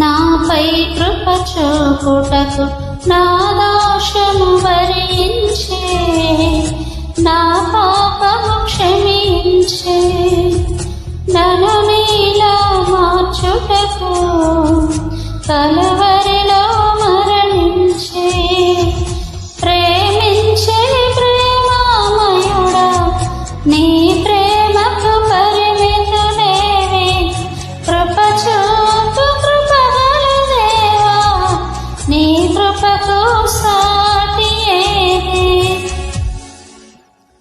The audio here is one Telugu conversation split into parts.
నాపై కృప చూపుటకు నా దోషము భరించే నా పాపము క్షమించే నను నీలా మార్చుటకు కలవరిలో మరణించే ప్రేమించే ప్రేమామయుడా నీ ప్రే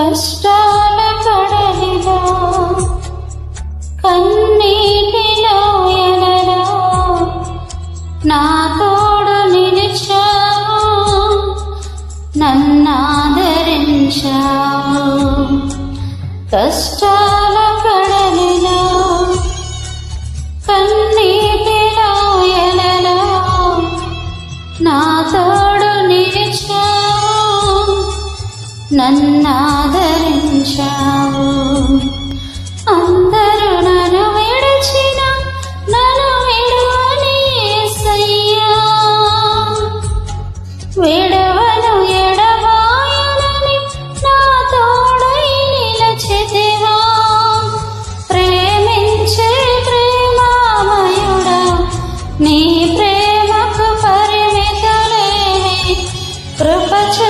కష్టాల కడలిలో కన్నీటిలో ఎలలో నా తోడు నిలిచావు నన్నాదరించావు కష్టాల కడలిలో కన్నీటిలో ఎలలో నా తోడు నిలిచావు నన్నా నన్నాదరించావు అందరూ నన్ను విడిచిన నన్ను విడవని యేసయ్యా విడవను ఎడబాయనని నా తోడై నిలచితివా ప్రేమించే ప్రేమామయుడ నీ ప్రేమకు పరిమితులే కృపచే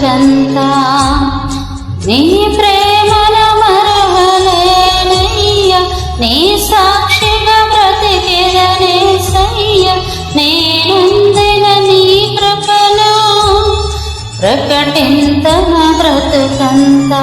బ్రతుకంతా నీ ప్రేమను మరువలేనయ్య నీ సాక్షిగా బ్రతికెదనేసయ్య నేనుందిన నీ కృపను ప్రకటింతన బ్రతుకంతా.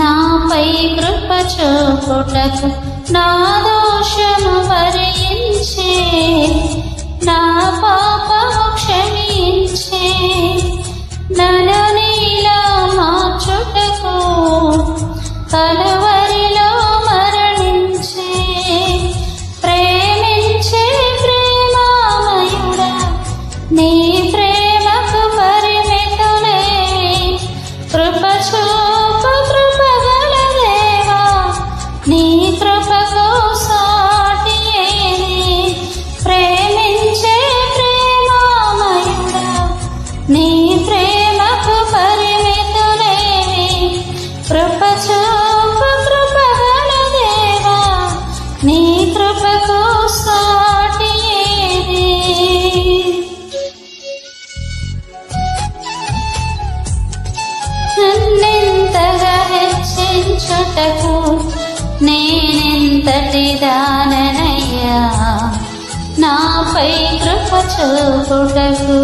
నాపై కృప చూపుటకు నా దోషము భరించే నా పాపము క్షమించే. నన్ను రక్షించుటకు నేనెంతటి దాననయ్యా? నాపై కృప చూపుటకు